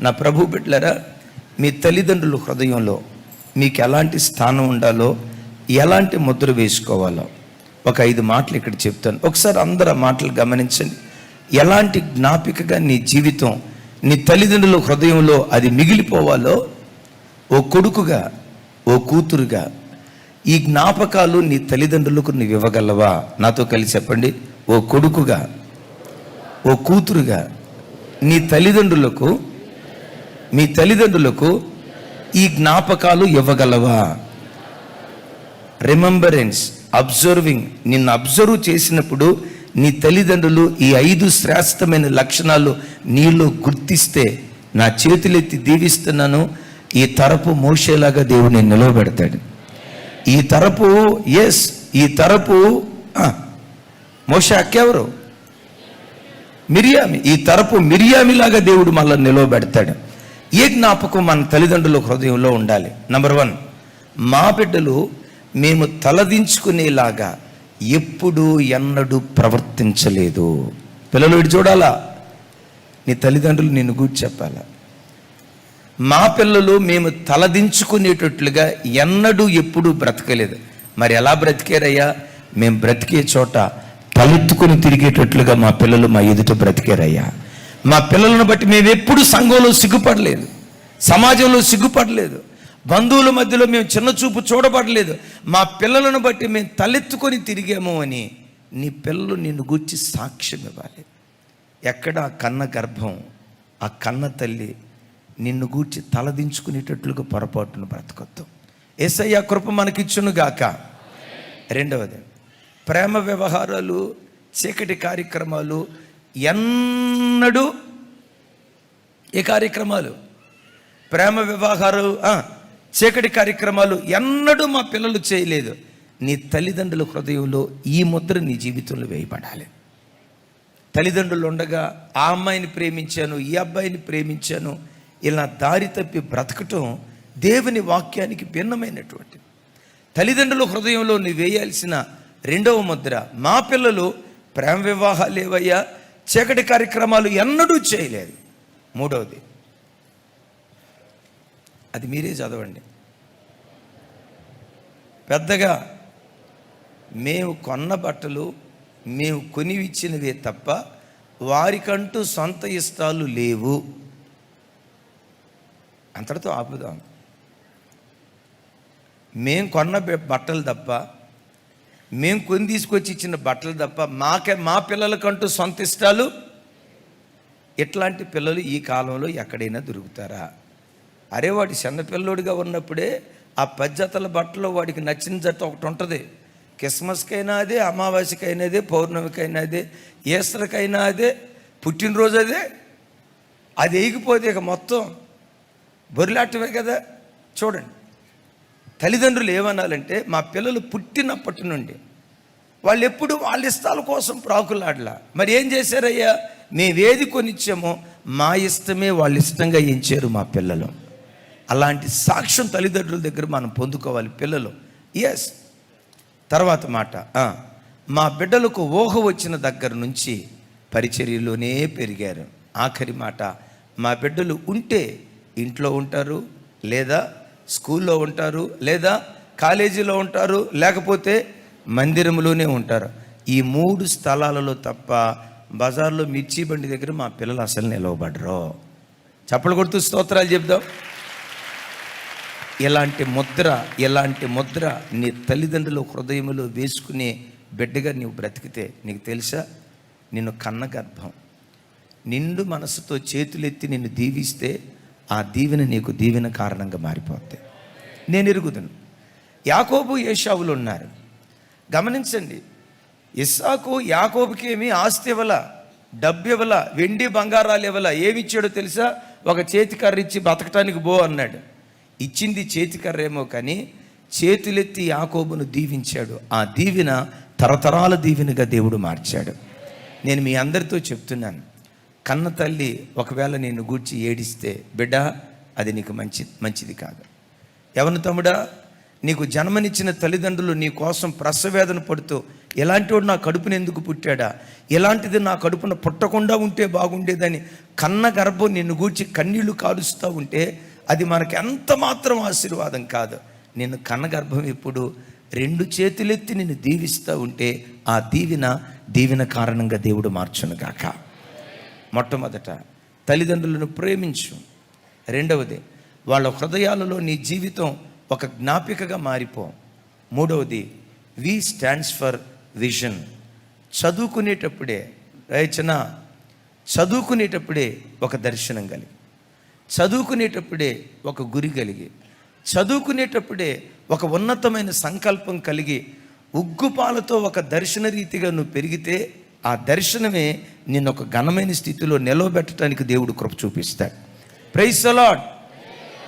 నా ప్రభు బిడ్డలరా మీ తల్లిదండ్రుల హృదయంలో మీకు ఎలాంటి స్థానం ఉండాలో ఎలాంటి ముద్ర వేసుకోవాలో ఒక ఐదు మాటలు ఇక్కడ చెప్తాను. ఒకసారి అందరు ఆ మాటలు గమనించండి. ఎలాంటి జ్ఞాపికగా నీ జీవితం నీ తల్లిదండ్రుల హృదయంలో అది మిగిలిపోవాలో ఓ కొడుకుగా ఓ కూతురుగా ఈ జ్ఞాపకాలు నీ తల్లిదండ్రులకు నీవు ఇవ్వగలవా? నాతో కలిసి చెప్పండి. ఓ కొడుకుగా ఓ కూతురుగా నీ తల్లిదండ్రులకు మీ తల్లిదండ్రులకు ఈ జ్ఞాపకాలు ఇవ్వగలవా? రిమెంబరెన్స్ అబ్జర్వింగ్ నిన్ను అబ్జర్వ్ చేసినప్పుడు నీ తల్లిదండ్రులు ఈ ఐదు శ్రేష్టమైన లక్షణాలు నీలో గుర్తిస్తే నా చేతులెత్తి దీవిస్తున్నాను. ఈ తరపు మోసేలాగా దేవుని నిలవబెడతాడు. ఈ తరపు ఎస్ ఈ తరపు మోస అక్కెవరు? మిరియామి. ఈ తరపు మిరియామిలాగా దేవుడు మళ్ళీ నిలవబెడతాడు. ఏ జ్ఞాపకం మన తల్లిదండ్రుల హృదయంలో ఉండాలి? నంబర్ వన్ మా బిడ్డలు మేము తలదించుకునేలాగా ఎప్పుడు ఎన్నడూ ప్రవర్తించలేదు. పిల్లలు ఇటు చూడాలా? నీ తల్లిదండ్రులు నిన్ను గూర్చి చెప్పాలా? మా పిల్లలు మేము తలదించుకునేటట్లుగా ఎన్నడూ ఎప్పుడూ బ్రతకలేదు. మరి ఎలా బ్రతికారయ్యా? మేము బ్రతికే చోట తలెత్తుకొని తిరిగేటట్లుగా మా పిల్లలు మా ఎదుట బ్రతికారయ్యా. మా పిల్లలను బట్టి మేము ఎప్పుడు సంఘంలో సిగ్గుపడలేదు సమాజంలో సిగ్గుపడలేదు బంధువుల మధ్యలో మేము చిన్న చూపు చూడబడలేదు. మా పిల్లలను బట్టి మేము తలెత్తుకొని తిరిగాము అని నీ పిల్లలు నిన్ను గూర్చి సాక్ష్యం ఇవ్వాలి. ఎక్కడ ఆ కన్న గర్భం ఆ కన్న తల్లి నిన్ను గూర్చి తలదించుకునేటట్లుగా పొరపాటును బ్రతకొద్దు. ఏసయ్య కృప మనకిచ్చును గాక. రెండవది ప్రేమ వ్యవహారాలు చీకటి కార్యక్రమాలు ఎన్నడూ ఏ కార్యక్రమాలు. ప్రేమ వివాహాలు చీకటి కార్యక్రమాలు ఎన్నడూ మా పిల్లలు చేయలేదు. నీ తల్లిదండ్రుల హృదయంలో ఈ ముద్ర నీ జీవితంలో వేయబడాలి. తల్లిదండ్రులు ఉండగా ఆ అమ్మాయిని ప్రేమించాను ఈ అబ్బాయిని ప్రేమించాను ఇలా దారి తప్పి బ్రతకటం దేవుని వాక్యానికి భిన్నమైనటువంటి తల్లిదండ్రుల హృదయంలో నువ్వు వేయాల్సిన రెండవ ముద్ర మా పిల్లలు ప్రేమ వివాహాలు ఏవయ్యా చీకటి కార్యక్రమాలు ఎన్నడూ చేయలేదు. మూడవది. అది మీరే చదవండి. పెద్దగా మేము కొన్న బట్టలు మేము కొనివిచ్చినవే తప్ప వారికంటూ సొంత ఇష్టాలు లేవు. అంతటితో ఆపుదాం. మేం కొన్న బట్టలు తప్ప మేము కొని తీసుకొచ్చి ఇచ్చిన బట్టలు తప్ప మాకే మా పిల్లలకంటూ సొంత ఇష్టాలు ఇట్లాంటి పిల్లలు ఈ కాలంలో ఎక్కడైనా దొరుకుతారా? అరే వాడి చిన్నపిల్లోడిగా ఉన్నప్పుడే ఆ పద్ధతుల బట్టలో వాడికి నచ్చిన జట్టు ఒకటి ఉంటుంది. క్రిస్మస్కైనా అదే అమావాస్యకైనా అదే పౌర్ణమికైనా అదే ఈస్టర్కైనా అదే పుట్టినరోజు అదే. అది వేయకపోతే ఇక మొత్తం. బొరిలాటమే కదా. చూడండి. తల్లిదండ్రులు ఏమనాలంటే మా పిల్లలు పుట్టినప్పటి నుండి వాళ్ళు ఎప్పుడు వాళ్ళ ఇష్టాల కోసం ప్రాకులాడలా. మరి ఏం చేశారయ్యా? మేమేది కొనిచ్చామో మా ఇష్టమే వాళ్ళు ఇష్టంగా ఎంచారు మా పిల్లలు. అలాంటి సాక్ష్యం తల్లిదండ్రుల దగ్గర మనం పొందుకోవాలి పిల్లలు. ఎస్ తర్వాత మాట మా బిడ్డలకు ఊహ వచ్చిన దగ్గర నుంచి పరిచర్యలోనే పెరిగారు. ఆఖరి మాట మా బిడ్డలు ఉంటే ఇంట్లో ఉంటారు లేదా స్కూల్లో ఉంటారు లేదా కాలేజీలో ఉంటారు లేకపోతే మందిరంలోనే ఉంటారు. ఈ మూడు స్థలాలలో తప్ప బజార్లో మిర్చి బండి దగ్గర మా పిల్లలు అసలు నిలవబడరు. చప్పలు కొడుతూ స్తోత్రాలు చెప్దాం. ఇలాంటి ముద్ర ఇలాంటి ముద్ర నీ తల్లిదండ్రుల హృదయంలో వేసుకునే బిడ్డగా నీవు బ్రతికితే నీకు తెలుసా? నిన్ను కన్న గర్భం. నిండు మనసుతో చేతులెత్తి నిన్ను దీవిస్తే ఆ దీవెన నీకు దీవెన కారణంగా మారిపోద్ది. నేను ఎరుగుదను. యాకోబు ఏషావులు ఉన్నారు. గమనించండి. ఇస్సాకు యాకోబుకి ఏమి ఆస్తి ఇవ్వల డబ్బు ఇవ్వాల వెండి బంగారాలు ఇవ్వాల ఏమి ఇచ్చాడో తెలుసా? ఒక చేతికర్ర ఇచ్చి బతకటానికి బో అన్నాడు. ఇచ్చింది చేతికర్రేమో కానీ చేతులెత్తి యాకోబును దీవించాడు. ఆ దీవెన తరతరాల దీవెనగా దేవుడు మార్చాడు. నేను మీ అందరితో చెప్తున్నాను కన్న తల్లి ఒకవేళ నేను గూర్చి ఏడిస్తే బిడ్డ అది నీకు మంచి మంచిది కాదు. ఎవరు తమ్ముడా? నీకు జన్మనిచ్చిన తల్లిదండ్రులు నీ కోసం ప్రసవేదన పడుతూ ఎలాంటి వాడు నా కడుపున ఎందుకు పుట్టాడా? ఎలాంటిది నా కడుపున పుట్టకుండా ఉంటే బాగుండేదని కన్న గర్భం నిన్ను గూర్చి కన్నీళ్ళు కారుస్తూ ఉంటే అది మనకి ఎంత మాత్రం ఆశీర్వాదం కాదు. నిన్ను కన్న గర్భం ఎప్పుడు రెండు చేతులెత్తి నిన్ను దీవిస్తూ ఉంటే ఆ దీవెన దీవెన కారణంగా దేవుడు మార్చును గాక. మొట్టమొదట తల్లిదండ్రులను ప్రేమించు. రెండవది వాళ్ళ హృదయాలలో నీ జీవితం ఒక జ్ఞాపికగా మారిపో. మూడవది వి స్టాండ్స్ ఫర్ విజన్ చదువుకునేటప్పుడే రచన చదువుకునేటప్పుడే ఒక దర్శనం కలిగి. చదువుకునేటప్పుడే ఒక గురి కలిగి. చదువుకునేటప్పుడే ఒక ఉన్నతమైన సంకల్పం కలిగి ఉగ్గుపాలతో ఒక దర్శన రీతిగా నువ్వు పెరిగితే ఆ దర్శనమే నిన్ను ఒక ఘనమైన స్థితిలో నిలవబెట్టడానికి దేవుడు కృప చూపిస్తాడు. ప్రైస్ అలాడ్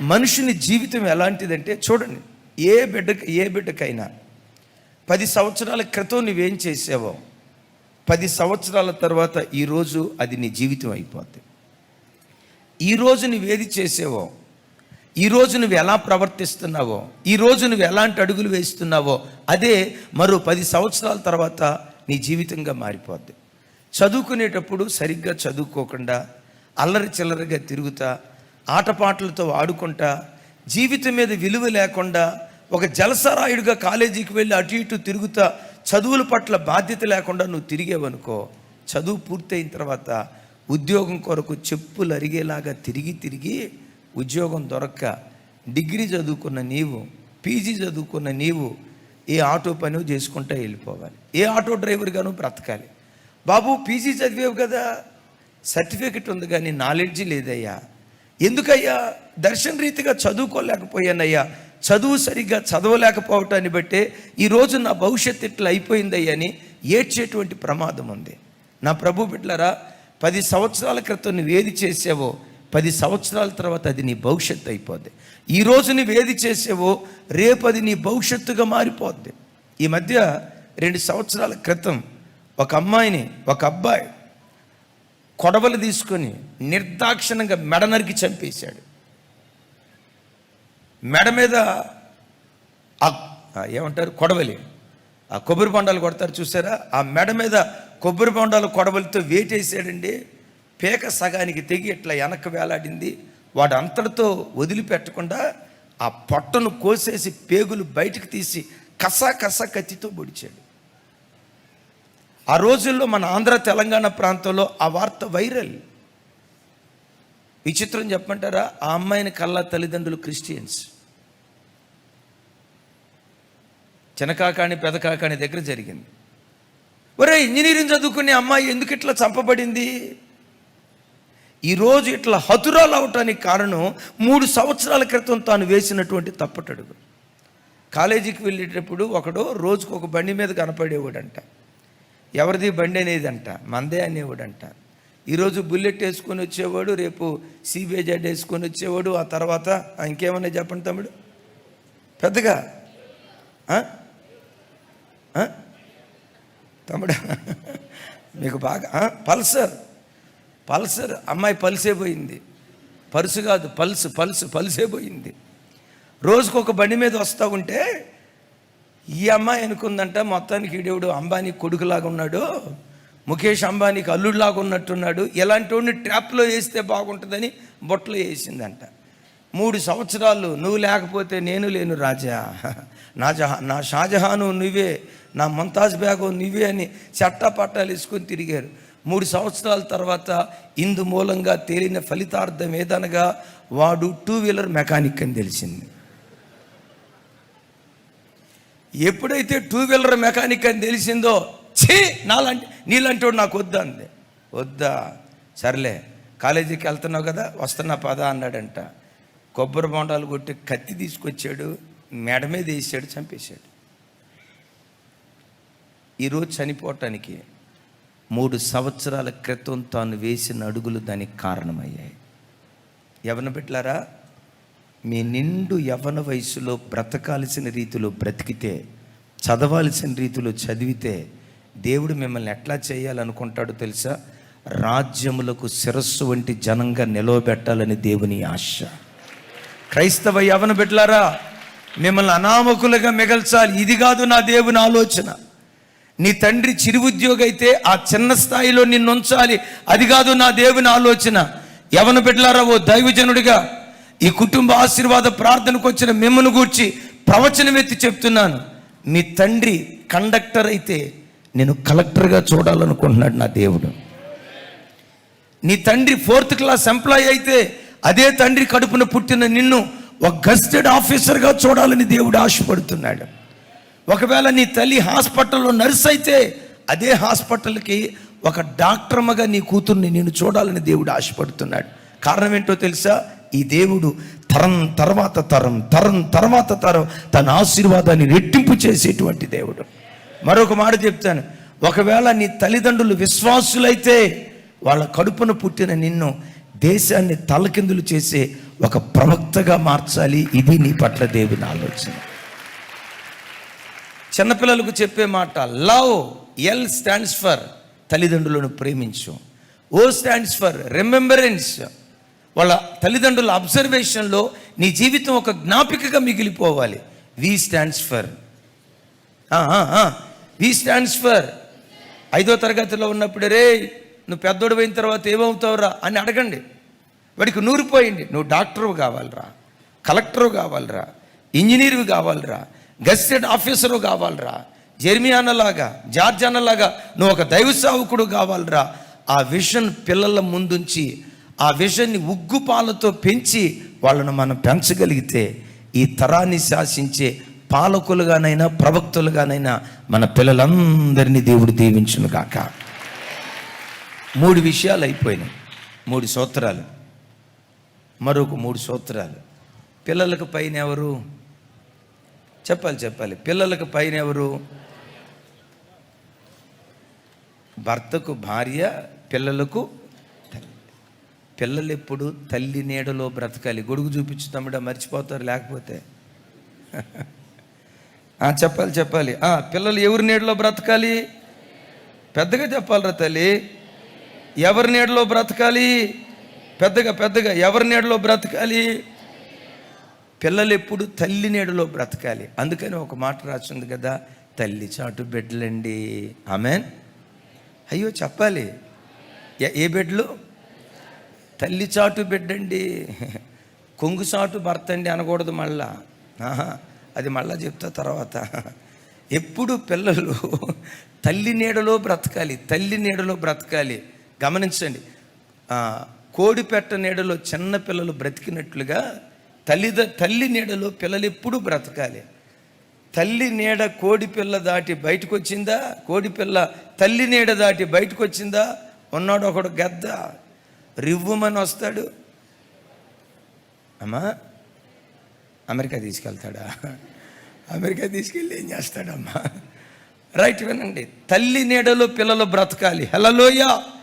మనుషుని జీవితం ఎలాంటిదంటే చూడండి ఏ బిడ్డకి ఏ బిడ్డకైనా పది సంవత్సరాల క్రితం నువ్వేం చేసావో పది సంవత్సరాల తర్వాత ఈరోజు అది నీ జీవితం అయిపోద్ది. ఈరోజు నువ్వేది చేసావో ఈరోజు నువ్వు ఎలా ప్రవర్తిస్తున్నావో ఈరోజు నువ్వు ఎలాంటి అడుగులు వేస్తున్నావో అదే మరో పది సంవత్సరాల తర్వాత నీ జీవితంగా మారిపోద్ది. చదువుకునేటప్పుడు సరిగ్గా చదువుకోకుండా అల్లరి చిల్లరగా తిరుగుతా ఆటపాటలతో ఆడుకుంటా జీవితం మీద విలువ లేకుండా ఒక జలసరాయుడిగా కాలేజీకి వెళ్ళి అటు ఇటు తిరుగుతా చదువుల పట్ల బాధ్యత లేకుండా నువ్వు తిరిగేవనుకో చదువు పూర్తయిన తర్వాత ఉద్యోగం కొరకు చెప్పులు అరిగేలాగా తిరిగి తిరిగి ఉద్యోగం దొరక్క డిగ్రీ చదువుకున్న నీవు పీజీ చదువుకున్న నీవు ఏ ఆటో పని చేసుకుంటా వెళ్ళిపోవాలి. ఏ ఆటో డ్రైవర్గాను బ్రతకాలి. బాబు పీజీ చదివేవు కదా సర్టిఫికెట్ ఉంది కానీ నాలెడ్జి లేదయ్యా. ఎందుకయ్యా? దర్శన రీతిగా చదువుకోలేకపోయానయ్యా. చదువు సరిగ్గా చదవలేకపోవటాన్ని బట్టే ఈరోజు నా భవిష్యత్తు ఇట్లా అయిపోయిందయ్యా అని ఏడ్చేటువంటి ప్రమాదం ఉంది. నా ప్రభు బిడ్డలరా పది సంవత్సరాల క్రితం నువ్వు ఏది చేసావో పది సంవత్సరాల తర్వాత అది నీ భవిష్యత్తు అయిపోద్ది. ఈరోజు నువ్వు ఏది చేసావో రేపు అది నీ భవిష్యత్తుగా మారిపోద్ది. ఈ మధ్య రెండు సంవత్సరాల క్రితం ఒక అమ్మాయిని ఒక అబ్బాయి కొడవలు తీసుకొని నిర్దాక్షిణంగా మెడ నరికి చంపేశాడు. మెడ మీద ఏమంటారు? కొడవలి. ఆ కొబ్బరి బొండాలు కొడతారు చూసారా? ఆ మెడ మీద కొబ్బరి బొండాలు కొడవలితో వేటేసాడండి పేక సగానికి తెగి ఇట్లా వెనక్కి వేలాడింది. వాడు అంతటితో వదిలిపెట్టకుండా ఆ పొట్టను కోసేసి పేగులు బయటకు తీసి కసా కసా కత్తితో పొడిచాడు. ఆ రోజుల్లో మన ఆంధ్ర తెలంగాణ ప్రాంతంలో ఆ వార్త వైరల్. విచిత్రం చెప్పమంటారా? ఆ అమ్మాయిని కల్లా తల్లిదండ్రులు క్రిస్టియన్స్. చినకాకాణి పెదకాకాని దగ్గర జరిగింది. ఒరే ఇంజనీరింగ్ చదువుకునే అమ్మాయి ఎందుకు ఇట్లా చంపబడింది? ఈరోజు ఇట్లా హతురాలు అవటానికి కారణం మూడు సంవత్సరాల క్రితం తాను వేసినటువంటి తప్పటడుగు. కాలేజీకి వెళ్ళేటప్పుడు ఒకడు రోజుకు ఒక బండి మీద కనపడేవాడంట. ఎవరిది బండి అనేది అంట మందే అనేవాడంట. ఈరోజు బుల్లెట్ వేసుకొని వచ్చేవాడు రేపు సిబిఐ జెడ్ వేసుకొని వచ్చేవాడు ఆ తర్వాత ఇంకేమన్నా చెప్పండి తమ్ముడు? పెద్దగా? తమ్ముడు మీకు బాగా పల్సర్ పల్సర్ అమ్మాయి పల్సే పోయింది. పరుసు కాదు పల్స్ పల్స్ పల్సే పోయింది. రోజుకొక బండి మీద వస్తూ ఉంటే ఈ అమ్మాయి అనుకుందంట మొత్తానికి ఈడేవుడు? అంబానీ కొడుకులాగా ఉన్నాడు. ముఖేష్ అంబానీకి అల్లుడిలాగా ఉన్నట్టున్నాడు. ఇలాంటి వాడిని ట్రాప్లో వేస్తే బాగుంటుందని బొట్టలో వేసిందంట. మూడు సంవత్సరాలు నువ్వు లేకపోతే నేను లేను రాజా. నా జహా నా షాజహాను నువ్వే నా ముంతాజ్ బ్యాగు నువ్వే అని చట్టా పట్టాలు వేసుకొని తిరిగారు. మూడు సంవత్సరాల తర్వాత ఇందు మూలంగా తేలిన ఫలితార్థం ఏదనగా వాడు టూ వీలర్ మెకానిక్ అని తెలిసింది. ఎప్పుడైతే టూ వీలర్ మెకానిక్ అని తెలిసిందో ఛీ నాలాంటి నీలాంటి వాడు నాకు వద్దా అంది. వద్దా? సర్లే కాలేజీకి వెళ్తున్నావు కదా వస్తున్నా పదా అన్నాడంట. కొబ్బరి బొండాలు కొట్టి కత్తి తీసుకొచ్చాడు మెడ మీద వేసాడు చంపేశాడు. ఈరోజు చనిపోవటానికి మూడు సంవత్సరాల క్రితం తాను వేసిన అడుగులు దానికి కారణమయ్యాయి. ఎవరిని పెట్టారా? మీ నిండు యవన వయసులో బ్రతకాల్సిన రీతిలో బ్రతికితే చదవాల్సిన రీతిలో చదివితే దేవుడు మిమ్మల్ని ఎట్లా చేయాలనుకుంటాడో తెలుసా? రాజ్యములకు శిరస్సు వంటి జనంగా నిలవబెట్టాలని దేవుని ఆశ. క్రైస్తవ యవన బిడ్డలారా మిమ్మల్ని అనామకులుగా మిగల్చాలి. ఇది కాదు నా దేవుని ఆలోచన. నీ తండ్రి చిరుద్యోగి అయితే ఆ చిన్న స్థాయిలో నిన్ను ఉంచాలి. అది కాదు నా దేవుని ఆలోచన. యవన బిడ్డలారా ఓ దైవజనుడిగా ఈ కుటుంబ ఆశీర్వాద ప్రార్థనకు వచ్చిన మిమ్మల్ని గూర్చి ప్రవచనం ఎత్తి చెప్తున్నాను. మీ తండ్రి కండక్టర్ అయితే నేను కలెక్టర్గా చూడాలనుకుంటున్నాడు నా దేవుడు. నీ తండ్రి ఫోర్త్ క్లాస్ ఎంప్లాయీ అయితే అదే తండ్రి కడుపున పుట్టిన నిన్ను ఒక గస్టెడ్ ఆఫీసర్గా చూడాలని దేవుడు ఆశపడుతున్నాడు. ఒకవేళ నీ తల్లి హాస్పిటల్లో నర్స్ అయితే అదే హాస్పిటల్కి ఒక డాక్టర్మగా నీ కూతుర్ని నేను చూడాలని దేవుడు ఆశపడుతున్నాడు. కారణం ఏంటో తెలుసా? ఈ దేవుడు తరం తర్వాత తరం తరం తర్వాత తరం తన ఆశీర్వాదాన్ని రెట్టింపు చేసేటువంటి దేవుడు. మరొక మాట చెప్తాను. ఒకవేళ నీ తల్లిదండ్రులు విశ్వాసులైతే వాళ్ళ కడుపున పుట్టిన నిన్ను దేశాన్ని తలకిందులు చేసే ఒక ప్రవక్తగా మార్చాలి. ఇది నీ పట్ల దేవుని ఆలోచన. చిన్నపిల్లలకు చెప్పే మాట లవ్ ఎల్ స్టాండ్స్ ఫర్ తల్లిదండ్రులను ప్రేమించు. ఓ స్టాండ్స్ ఫర్ రిమెంబరెన్స్ వాళ్ళ తల్లిదండ్రుల అబ్జర్వేషన్లో నీ జీవితం ఒక జ్ఞాపికగా మిగిలిపోవాలి. V stands for V stands for ఐదో తరగతిలో ఉన్నప్పుడు రే నువ్వు పెద్దోడు అయిన తర్వాత ఏమవుతావురా? అని అడగండి. వాడికి నూరిపోయింది నువ్వు డాక్టరు కావాలరా కలెక్టరు కావాలరా ఇంజనీరు కావాలరా గస్టెడ్ ఆఫీసరు కావాలరా జెర్మియానలాగా జార్జ్ అన్నలాగా నువ్వు ఒక దైవ సావుకుడు కావాలరా. ఆ విషన్ పిల్లల ముందుంచి ఆ విషన్ని ఉగ్గుపాలతో పెంచి వాళ్ళను మనం పెంచగలిగితే ఈ తరాన్ని శాసించే పాలకులుగానైనా ప్రవక్తలుగానైనా మన పిల్లలందరినీ దేవుడు దీవించును గాక. మూడు విషయాలు అయిపోయినాయి. మూడు సూత్రాలు. మరొక మూడు సూత్రాలు. పిల్లలకు పైన ఎవరు? చెప్పాలి చెప్పాలి. పిల్లలకు పైన ఎవరు? భర్తకు భార్య పిల్లలకు పిల్లలు ఎప్పుడు తల్లి నీడలో బ్రతకాలి. గొడుగు చూపించు తమ్ముడా మర్చిపోతారు లేకపోతే. చెప్పాలి చెప్పాలి. పిల్లలు ఎవరి నీడలో బ్రతకాలి? పెద్దగా చెప్పాలరా తల్లి. ఎవరి నీడలో బ్రతకాలి? పెద్దగా పెద్దగా. ఎవరి నీడలో బ్రతకాలి? పిల్లలు ఎప్పుడు తల్లి నీడలో బ్రతకాలి. అందుకని ఒక మాట రాసింది కదా తల్లి చాటు బిడ్డలండి. ఆమెన్? అయ్యో చెప్పాలి. ఏ- ఏ బిడ్డలు? తల్లి చాటు బిడ్డండి కొంగు చాటు భర్త అండి అనకూడదు మళ్ళా. అది మళ్ళా చెప్తా తర్వాత. ఎప్పుడు పిల్లలు తల్లి నీడలో బ్రతకాలి తల్లి నీడలో బ్రతకాలి. గమనించండి కోడి పెట్ట నీడలో చిన్న పిల్లలు బ్రతికినట్లుగా తల్లిద తల్లి నీడలో పిల్లలు ఎప్పుడు బ్రతకాలి. తల్లి నీడ కోడి పిల్ల దాటి బయటకు వచ్చిందా కోడి పిల్ల తల్లి నీడ దాటి బయటకు వచ్చిందా ఉన్నాడు ఒకడు గద్ద. రివ్వుమని వస్తాడు అమ్మా అమెరికా తీసుకెళ్తాడా? అమెరికా తీసుకెళ్ళి ఏం చేస్తాడమ్మా? రైట్ వినండి తల్లి నీడలో పిల్లలు బ్రతకాలి. హలలోయ